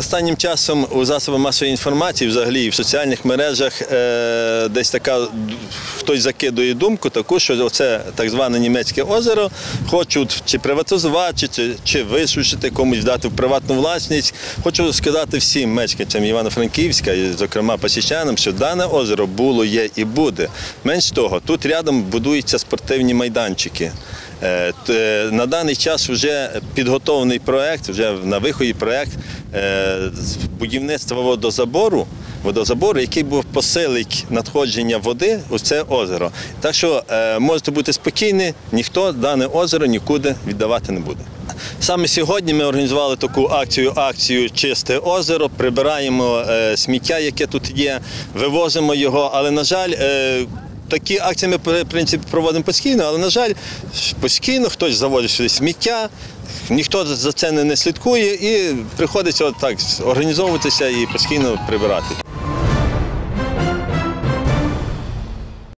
Останнім часом у засобах масової інформації, взагалі в соціальних мережах, е, десь така хтось закидує думку таку, що це так зване німецьке озеро хочуть чи приватизувати, чи, чи висушити комусь дати в приватну власність. Хочу сказати всім мешканцям Івано-Франківська, зокрема пасічанам, що дане озеро було, є і буде. Менш того, тут рядом будуються спортивні майданчики. Е, т- На даний час вже підготовлений проект, вже на виході проект е, будівництва водозабору, водозабору, який був посилить надходження води у це озеро. Так що е, можете бути спокійні, ніхто дане озеро нікуди віддавати не буде. Саме сьогодні ми організували таку акцію, акцію Чисте озеро, прибираємо е, сміття, яке тут є, вивозимо його, але, на жаль, е, Такі акції ми в принципі проводимо постійно, але, на жаль, постійно хтось заводить сюди сміття, ніхто за це не, слідкує і приходиться отак організовуватися і постійно прибирати.